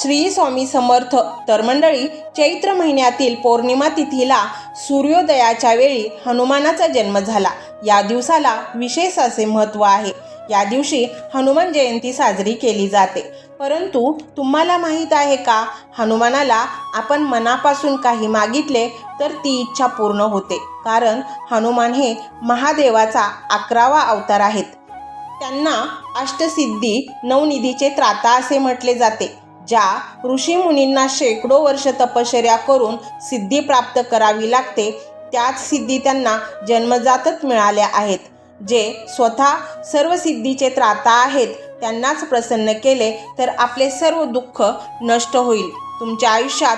श्री स्वामी समर्थ. तर मंडळी चैत्र महिन्यातील पौर्णिमा तिथीला सूर्योदयाच्या वेळी हनुमानाचा जन्म झाला. या दिवसाला विशेष असे महत्त्व आहे. या दिवशी हनुमान जयंती साजरी केली जाते. परंतु तुम्हाला माहीत आहे का? हनुमानाला आपण मनापासून काही मागितले तर ती इच्छा पूर्ण होते. कारण हनुमान हे महादेवाचा अकरावा अवतार आहेत. त्यांना अष्टसिद्धी नवनिधीचे त्राता असे म्हटले जाते. ज्या ऋषीमुनींना शेकडो वर्ष तपश्चर्या करून सिद्धी प्राप्त करावी लागते त्याच सिद्धी त्यांना जन्मजातच मिळाल्या आहेत. जे स्वतः सर्व सिद्धीचे त्राता आहेत त्यांनाच प्रसन्न केले तर आपले सर्व दुःख नष्ट होईल. तुमच्या आयुष्यात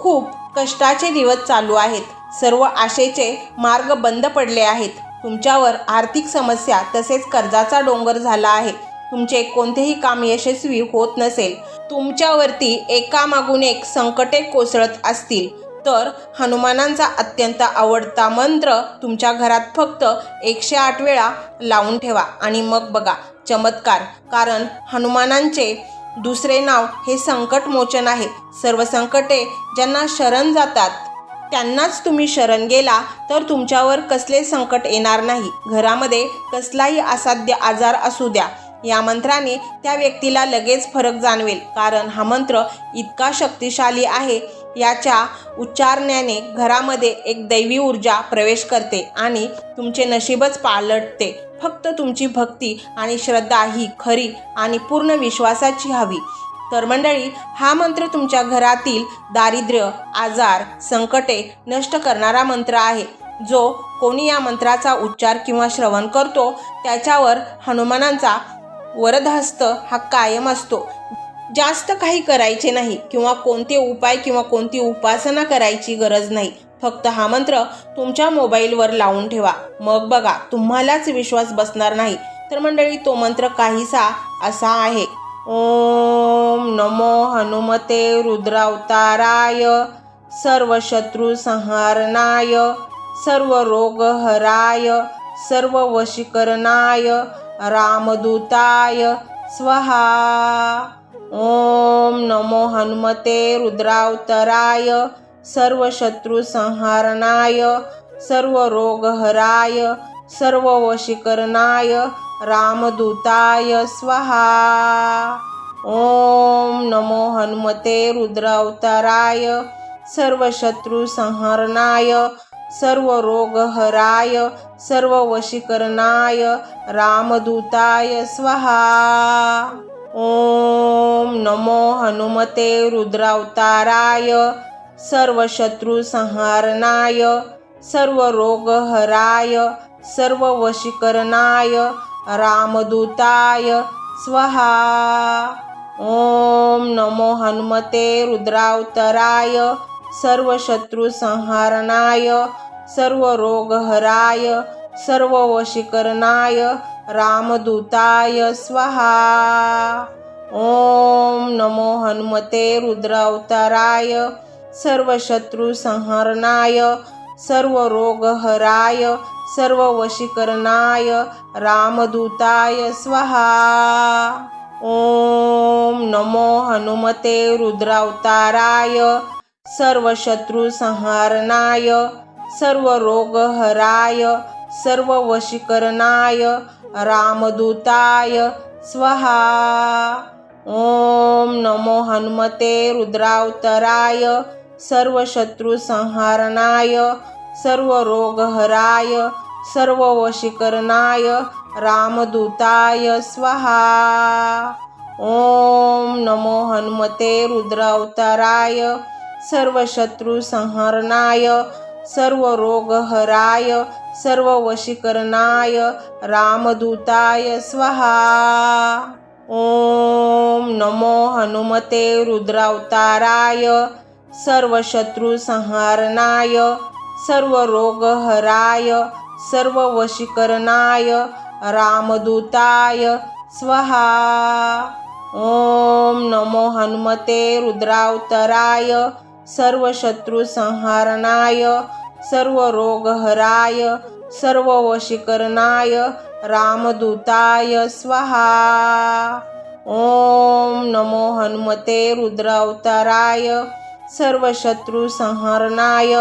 खूप कष्टाचे दिवस चालू आहेत. सर्व आशेचे मार्ग बंद पडले आहेत. तुमच्यावर आर्थिक समस्या तसेच कर्जाचा डोंगर झाला आहे. तुमचे कोणतेही काम यशस्वी होत नसेल तुमच्यावरती एकामागून एक संकटे कोसळत असतील तर हनुमानांचा अत्यंत आवडता मंत्र तुमच्या घरात फक्त एकशे आठ वेळा लावून ठेवा आणि मग बघा चमत्कार. कारण हनुमानांचे दुसरे नाव हे संकटमोचन आहे. सर्व संकटे ज्यांना शरण जातात त्यांनाच तुम्ही शरण गेला तर तुमच्यावर कसले संकट येणार नाही. घरामध्ये कसलाही असाध्य आजार असू द्या. या मंत्राने त्या व्यक्तीला लगेच फरक जाणवेल. कारण हा मंत्र इतका शक्तिशाली आहे याच्या उच्चारण्याने घरामध्ये एक दैवी ऊर्जा प्रवेश करते आणि तुमचे नशीबच पालटते. फक्त तुमची भक्ती आणि श्रद्धा ही खरी आणि पूर्ण विश्वासाची हवी. तर मंडळी हा मंत्र तुमच्या घरातील दारिद्र्य आजार संकटे नष्ट करणारा मंत्र आहे. जो कोणी या मंत्राचा उच्चार किंवा श्रवण करतो त्याच्यावर हनुमानांचा वरदहस्त हा कायम असतो. जास्त काही करायचे नाही किंवा कोणते उपाय किंवा कोणती उपासना करायची गरज नाही. फक्त हा मंत्र तुमच्या मोबाईलवर लावून ठेवा. मग बघा तुम्हालाच विश्वास बसणार नाही. तर मंडळी तो मंत्र काहीसा असा आहे. ओम नमो हनुमते रुद्रावताराय सर्व शत्रू संहारणाय सर्व रोग हराय सर्व वशीकरणाय रामदूताय स्वहा। ओम नमो हनुमते रुद्रावतराय सर्व शत्रू सर्व रोगहराय सर्व वशीकरणाय रामदूताय स्वहा। ओम नमो हनुमते रुद्रावताराय सर्व शत्रू संहरणाय सर्व रोगहराय सर्व वशीकरणाय रामदूताय स्वहा. ओम नमो हनुमते रुद्रावताराय सर्व शत्रू संहारणाय सर्व रोगहराय सर्व वशीकरणाय रामदूताय स्वहा. ओम नमो हनुमते रुद्रावतराय सर्व शत्रू सर्व रोग हराय सर्व वशीकरणाय रामदूताय स्वहा. ओम नमो हनुमते रुद्रावताराय सर्व शत्रू सर्व रोग हराय सर्व वशीकरणाय रामदूताय स्वहा. ओम नमो हनुमते रुद्रावताराय सर्व शत्रू सर्व रोगहराय सर्व वशीकरणाय रामदूताय स्वहा. ओम नमो हनुमते रुद्रावतराय सर्व शत्रुसंहारणाय सर्व रोगहराय सर्व वशीकरणाय रामदूताय स्वहा. ओम नमो हनुमते रुद्रावताराय सर्व शत्रुसंहरणाय संहरणाय सर्व रोगहराय सर्व वशीकरणाय रामदूताय स्वहा. ओम नमो हनुमते रुद्रावताराय सर्व शत्रुसंहारणाय सर्व रोगहराय सर्व वशीकरणाय रामदूताय स्वहा. ओम नमो हनुमते रुद्रावतराय सर्व शत्रू संहारणाय सर्व रोगहराय सर्व वशीकरणाय रामदूताय स्वहा. ओम नमो हनुमते रुद्रावताराय सर्व शत्रू संहरणाय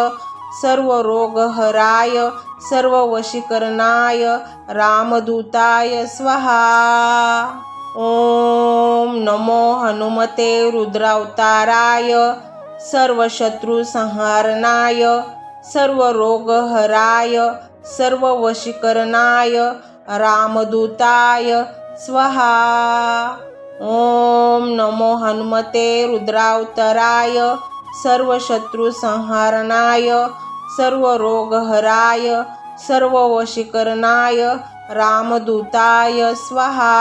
सर्व रोगहराय सर्व वशीकरणाय रामदूताय स्वाहा. ओम नमो हनुमते रुद्रावताराय सर्व शत्रू संहारणाय सर्व रोग हराय सर्व वशीकरणाय रामदूताय स्वाहा. ओम नमो हनुमते रुद्रावतराय सर्व शत्रू संहारणाय सर्व रोग हराय सर्व वशीकरणाय रामदूताय स्वाहा.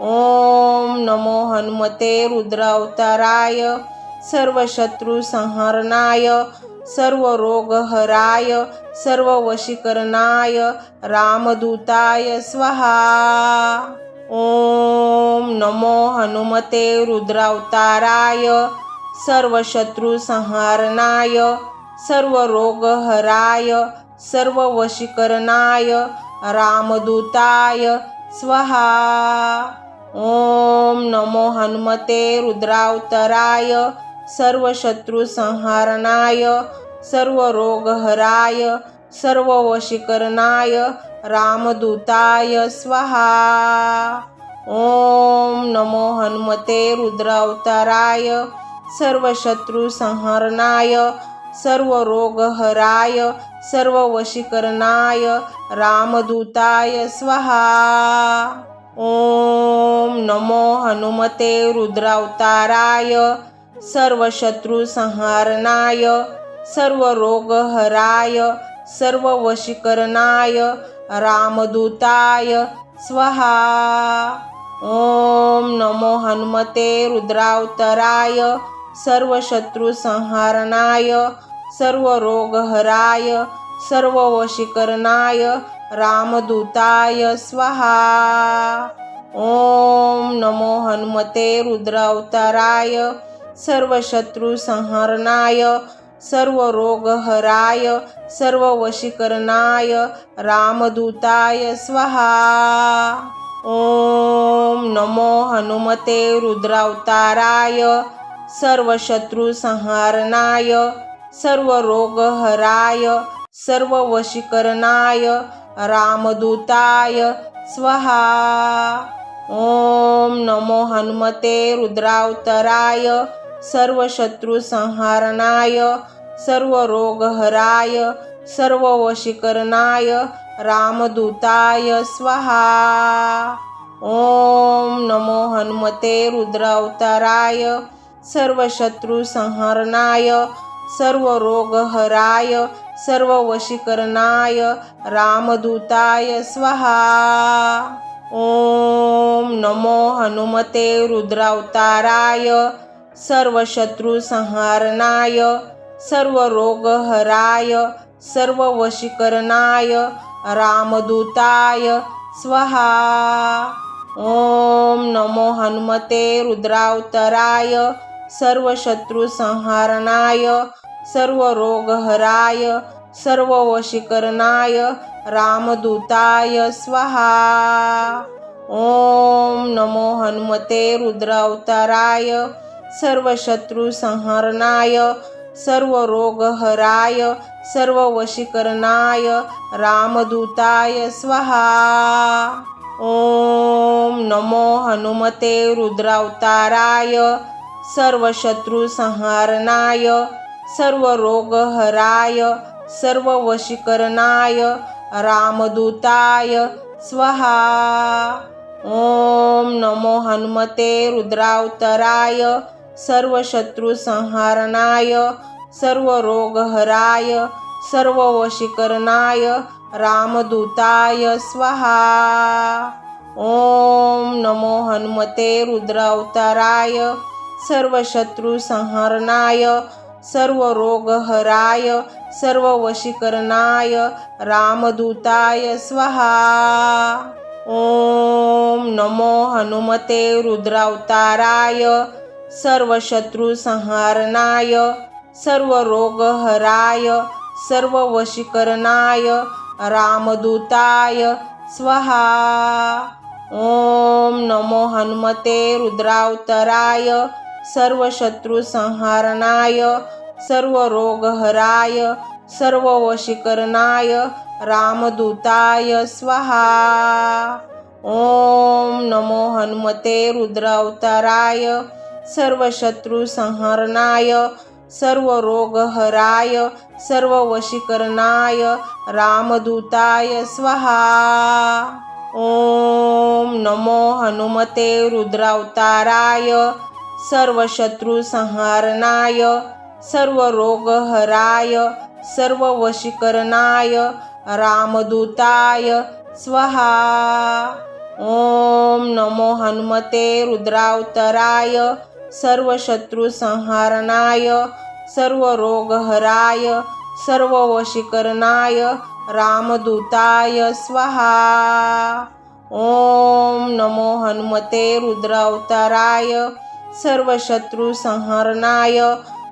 ओम नमो हनुमते रुद्रावताराय सर्व शत्रू संहरणाय सर्व रोगहराय सर्व वशीकरणाय रामदूताय स्वाहा. ओम नमो हनुमते रुद्रावताराय सर्व शत्रू संहरणाय सर्व रोगहराय सर्व वशीकरणाय रामदूताय स्वाहा. ओम नमो हनुमते रुद्रावतराय सर्व शत्रू संहारणाय सर्व रोगहराय सर्व वशीकरणाय रामदूताय स्वाहा. ओम नमो हनुमते रुद्रावताराय सर्व शत्रू संहरणाय सर्व रोगहराय सर्व वशीकरणाय रामदूताय स्वाहा. ओम नमो हनुमते रुद्रावताराय सर्व शत्रू संहारणाय सर्व रोग हराय सर्व वशीकरणाय रामदूताय स्वाहा. ओम नमो हनुमते रुद्रावतराय सर्व शत्रू संहारणाय सर्व रोग हराय सर्व वशीकरणाय रामदूताय स्वाहा. ओम नमो हनुमते रुद्रावताराय सर्व शत्रू संहरणाय सर्व रोगहराय सर्व वशीकरणाय रामदूताय स्वाहा. ओम नमो हनुमते रुद्रावताराय सर्व शत्रू संहारणाय सर्व रोगहराय सर्व वशीकरणाय रामदूताय स्वाहा. ओम नमो हनुमते रुद्रावतराय सर्व शत्रू सर्व रोगहराय सर्व वशीकरणाय रामदूताय स्वाहा। ओम नमो हनुमते रुद्रावताराय सर्व शत्रू संहरणाय सर्व रोगहराय सर्व वशीकरणाय रामदूताय स्वाहा। ओम नमो हनुमते रुद्रावताराय सर्व शत्रू संहारणाय सर्व रोग हराय सर्व वशीकरणाय रामदूताय स्वाहा. ओम नमो हनुमते रुद्रावतराय सर्व शत्रू संहारणाय सर्व रोग हराय सर्व वशीकरणाय रामदूताय स्वाहा. ओम नमो हनुमते रुद्रावताराय सर्व शत्रू संहरणाय सर्व रोगहराय सर्व वशीकरणाय रामदूताय स्वाहा. ओम नमो हनुमते रुद्रावताराय सर्व शत्रू संहारणाय सर्व रोगहराय सर्व वशीकरणाय रामदूताय स्वाहा. ओम नमो हनुमते रुद्रावतराय सर्व शत्रू संहारणाय सर्व रोगहराय सर्व वशीकरणाय रामदूताय स्वाहा. ओम नमो हनुमते रुद्रावताराय सर्व शत्रू संहरणाय सर्व रोगहराय सर्व वशीकरणाय रामदूताय स्वाहा. ओम नमो हनुमते रुद्रावताराय सर्व शत्रू संहारणाय सर्व रोगहराय सर्व वशीकरणाय रामदूताय स्वाहा. ओम नमो हनुमते रुद्रावतराय सर्व शत्रू संहारणाय सर्व रोगहराय सर्व वशीकरणाय रामदूताय स्वाहा. ओम नमो हनुमते रुद्रावताराय सर्व शत्रू संहरणाय सर्व रोगहराय सर्व वशीकरणाय रामदूताय स्वाहा. ओम नमो हनुमते रुद्रावताराय सर्व शत्रू संहारणाय सर्व रोगहराय सर्व वशीकरणाय रामदूताय स्वाहा. ओम नमो हनुमते रुद्रावतराय सर्व शत्रू सर्व रोगहराय सर्व वशीकरणाय रामदूताय स्वाहा. ओम नमो हनुमते रुद्रावताराय सर्व शत्रू संहरणाय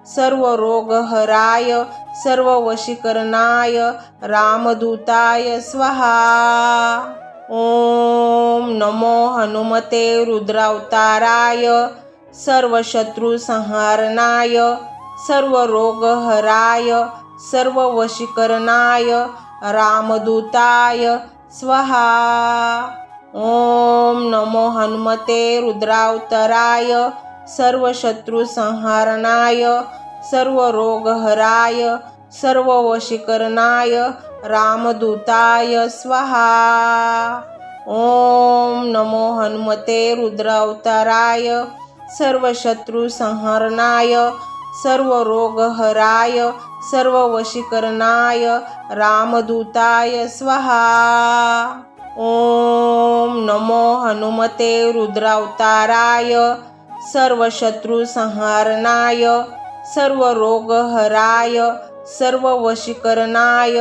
सर्व रोगहराय सर्व वशीकरणाय रामदूताय स्वाहा. ओम नमो हनुमते रुद्रावताराय सर्व शत्रू संहारणाय सर्व रोगहराय सर्व वशीकरणाय रामदूताय स्वाहा. ओम नमो हनुमते रुद्रावतराय सर्व शत्रू संहारणाय सर्व रोगहराय सर्व वशीकरणाय रामदूताय स्वाहा. ओम नमो हनुमते रुद्रावताराय सर्व शत्रू संहरणाय सर्व रोगहराय सर्व वशीकरणाय रामदूताय स्वाहा. ओम नमो हनुमते रुद्रावताराय सर्व शत्रू संहारणाय सर्व रोगहराय सर्व वशीकरणाय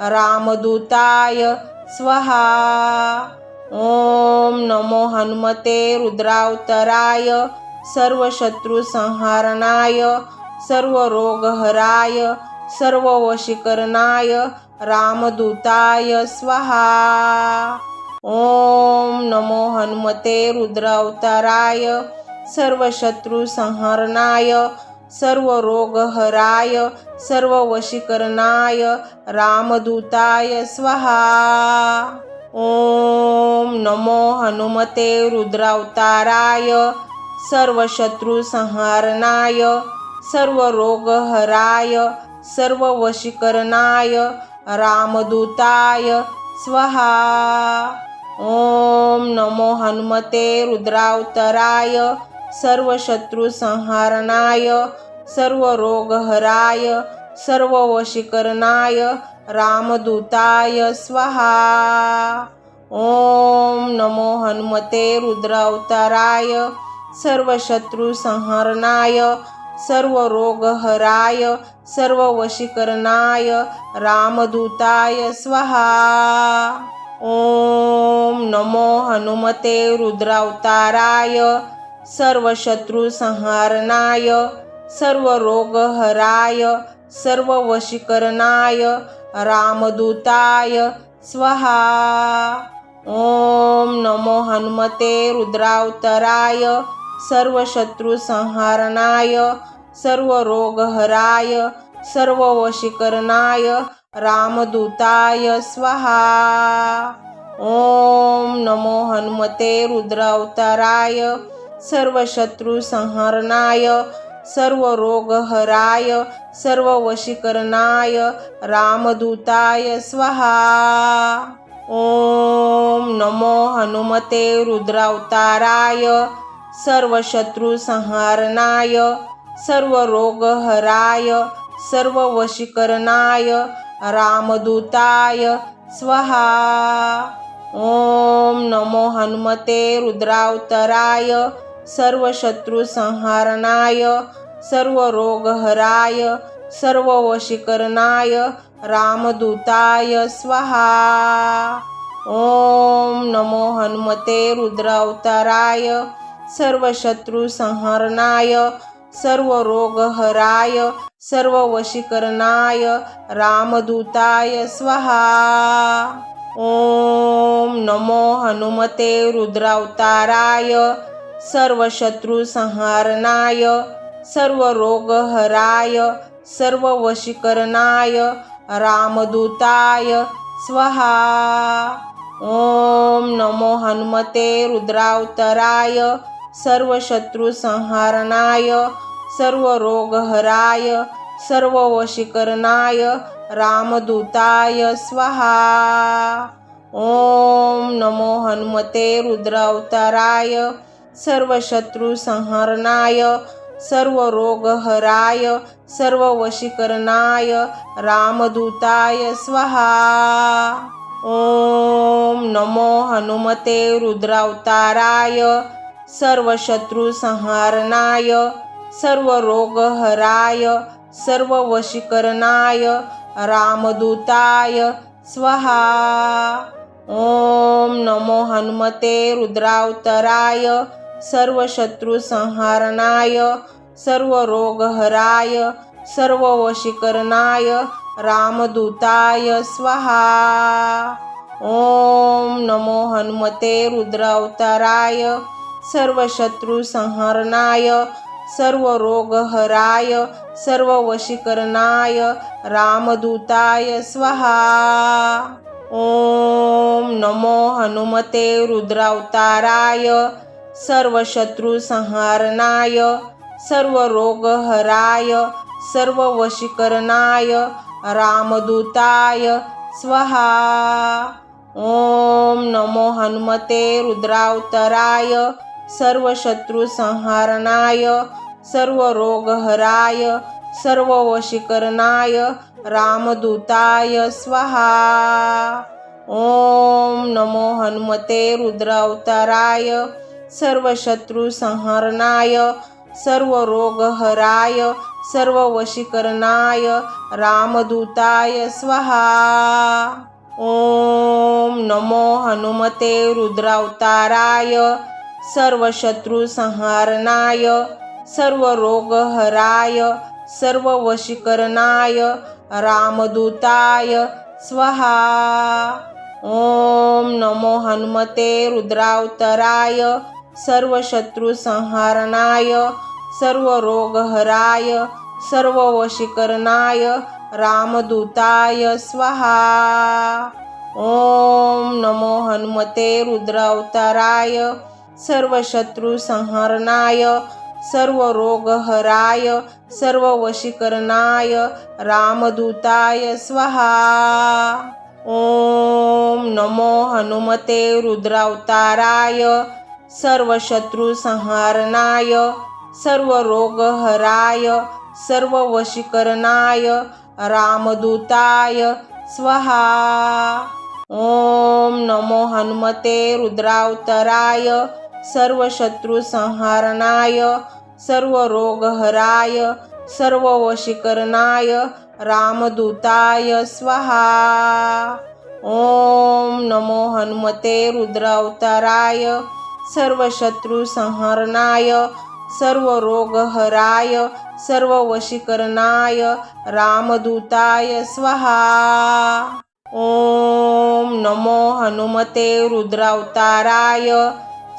रामदूताय स्वाहा. ओम नमो हनुमते रुद्रावतराय सर्व शत्रू संहारणाय सर्व रोगहराय सर्व वशीकरणाय रामदूताय स्वाहा। ओम नमो हनुमते रुद्रावताराय सर्व शत्रू संहरणाय सर्व रोगहराय सर्व वशीकरणाय रामदूताय स्वाहा। ओम नमो हनुमते रुद्रावताराय सर्व शत्रू संहारणाय सर्व रोगहराय सर्व वशीकरणाय रामदूताय स्वाहा। ओम नमो हनुमते रुद्रावतराय सर्व शत्रू संहारणाय सर्व रोगहराय सर्व वशीकरणाय रामदूताय स्वाहा। ओम नमो हनुमते रुद्रावताराय सर्व शत्रू संहरणाय सर्व रोगहराय सर्व वशीकरणाय रामदूताय स्वाहा. ओम नमो हनुमते रुद्रावताराय सर्व शत्रू संहारणाय सर्व रोगहराय सर्व वशीकरणाय रामदूताय स्वाहा. ओम नमो हनुमते रुद्रावतराय सर्व शत्रु संहारणाय सर्व रोगहराय सर्व वशीकरणाय रामदूताय स्वाहा। ओम नमो हनुमते रुद्रावताराय सर्व शत्रु संहरणाय सर्व रोगहराय सर्व वशीकरणाय रामदूताय स्वाहा। ओम नमो हनुमते रुद्रावताराय सर्व शत्रू संहारणाय सर्व रोगहराय सर्व वशीकरणाय रामदूताय स्वाहा। ओम नमो हनुमते रुद्रावतराय सर्व शत्रू संहारणाय सर्व रोगहराय सर्व वशीकरणाय रामदूताय स्वाहा। ओम नमो हनुमते रुद्रावताराय सर्व शत्रू संहरणाय सर्व रोगहराय सर्व वशीकरणाय रामदूताय स्वाहा. ॐ नमो हनुमते रुद्रावताराय सर्वशत्रुसंहारणाय सर्वरोगहराय सर्ववशीकरणाय रामदूताय स्वाहा. ॐ नमो हनुमते रुद्रावताराय सर्वशत्रुसंहारणाय सर्व सर्ववशीकरणाय रामदूताय स्वाहा. ॐ नमो हनुमते रुद्रावताराय सर्वशत्रुसंहारणाय सर्व सर्ववशीकरणाय रामदूताय स्वाहा. ओम नमो हनुमते रुद्रावताराय सर्वशत्रुसंहारणाय सर्व सर्ववशीकरणाय रामदूताय स्वाहा। ॐ नमो हनुमते रुद्रावताराय सर्वशत्रुसंहारणाय सर्व सर्ववशीकरणाय रामदूताय स्वाहा। ॐ नमो हनुमते रुद्रावताराय सर्वशत्रुसंहारणाय सर्वरोगहराय सर्ववशीकरणाय रामदूताय स्वाहा. ॐ नमो हनुमते रुद्रावताराय सर्वशत्रुसंहारणाय सर्वरोगहराय सर्ववशीकरणाय रामदूताय स्वाहा. ॐ नमो हनुमते रुद्रावताराय सर्वशत्रुसंहारणाय सर्व सर्ववशीकरणाय रामदूताय स्वाहा. ॐ नमो हनुमते रुद्रावताराय सर्वशत्रुसंहारणाय सर्व सर्ववशीकरणाय रामदूताय स्वाहा. ॐ नमो हनुमते रुद्रावताराय सर्वशत्रुसंहारणाय सर्व सर्ववशीकरणाय रामदूताय स्वाहा. ॐ नमो हनुमते रुद्रावताराय सर्वशत्रुसंहारणाय सर्व सर्ववशीकरणाय रामदूताय स्वाहा. ओम नमो हनुमते रुद्रावताराय सर्वशत्रुसंहारणाय सर्वरोगहराय सर्ववशीकरणाय रामदूताय स्वाहा. ॐ नमो हनुमते रुद्रावताराय सर्वशत्रुसंहारणाय सर्वरोगहराय सर्ववशीकरणाय रामदूताय स्वाहा. ॐ नमो हनुमते रुद्रावताराय सर्वशत्रुसंहारणाय सर्व सर्ववशीकरणाय रामदूताय स्वाहा। ॐ नमो हनुमते रुद्रावताराय रोगहराय सर्व सर्ववशीकरणाय रामदूताय स्वाहा। ॐ नमो हनुमते रुद्रावताराय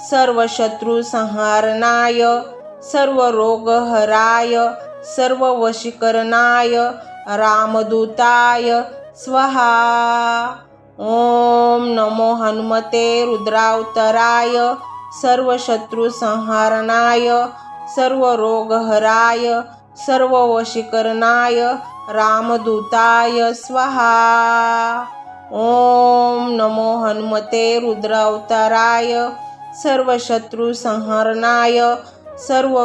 सर्वशत्रुसंहारणाय सर्व सर्ववशीकरणाय रामदूताय स्वाहा। ॐ नमो हनुमते रुद्रावताराय सर्वशत्रुसंहारणाय सर्व सर्ववशीकरणाय रामदूताय स्वाहा। ॐ नमो हनुमते रुद्रावताराय सर्वशत्रुसंहारणाय सर्व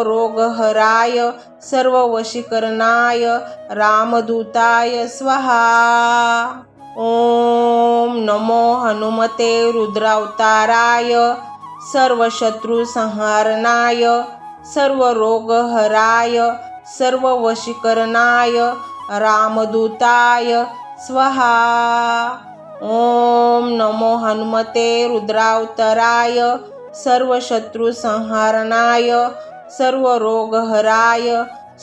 सर्ववशीकरणाय रामदूताय स्वाहा. ॐ नमो हनुमते रुद्रावताराय सर्वशत्रुसंहारणाय सर्व सर्ववशीकरणाय रामदूताय स्वाहा. ॐ नमो हनुमते रुद्रावताराय सर्वशत्रुसंहारणाय सर्व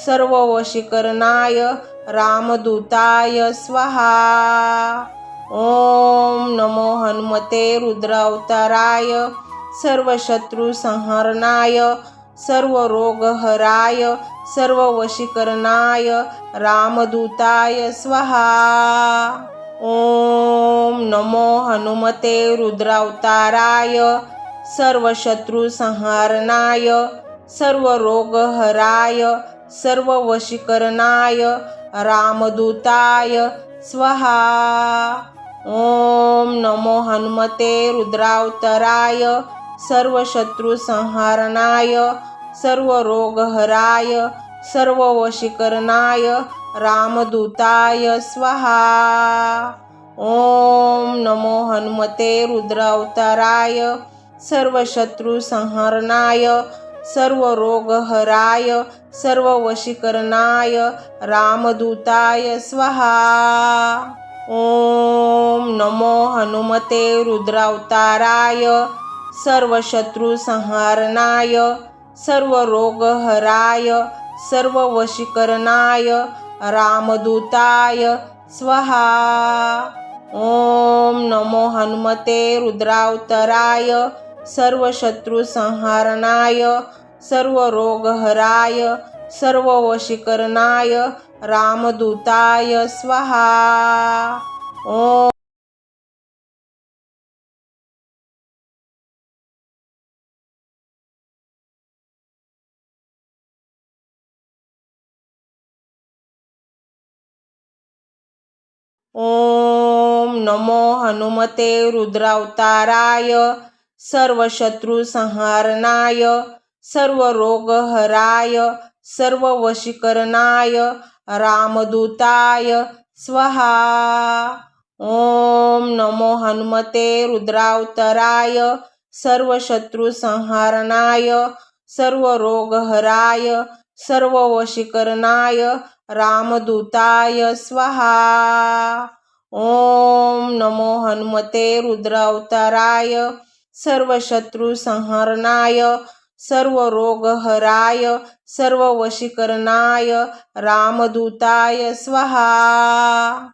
सर्ववशीकरणाय रामदूताय स्वाहा. ओम नमो हनुमते रुद्रावताराय सर्व शत्रू संहरणाय सर्व रोगहराय सर्व वशीकरणाय रामदूताय स्वाहा. ओम नमो हनुमते रुद्रावताराय सर्व शत्रू संहारणाय सर्व रोगहराय सर्व वशीकरणाय रामदूताय स्वाहा। ओम नमो हनुमते रुद्रावताराय सर्व शत्रू संहारणाय सर्व रोगहराय सर्व वशीकरणाय रामदूताय स्वाहा। ओम नमो हनुमते रुद्रावताराय सर्व शत्रू संहरणाय सर्व रोगहराय सर्व वशीकरणाय रामदूताय स्वाहा. ओम नमो हनुमते रुद्रावताराय सर्व शत्रू संहारणाय सर्व रोगहराय सर्व वशीकरणाय रामदूताय स्वाहा. ओम नमो हनुमते रुद्रावताराय सर्व शत्रू संहारणाय सर्व रोगहराय सर्व वशीकरणाय रामदूताय स्वाहा। ओम। ओम नमो हनुमते रुद्रावताराय सर्व शत्रू संहारणाय सर्व रोगहराय सर्व वशीकरणाय रामदूताय स्वाहा। ओम नमो हनुमते रुद्रावताराय सर्व शत्रू संहारणाय सर्व रोगहराय सर्व वशीकरणाय रामदूताय स्वाहा। ओम नमो हनुमते रुद्रावताराय सर्व शत्रू संहरणाय सर्व रोगहराय सर्व वशीकरणाय रामदूताय स्वाहा।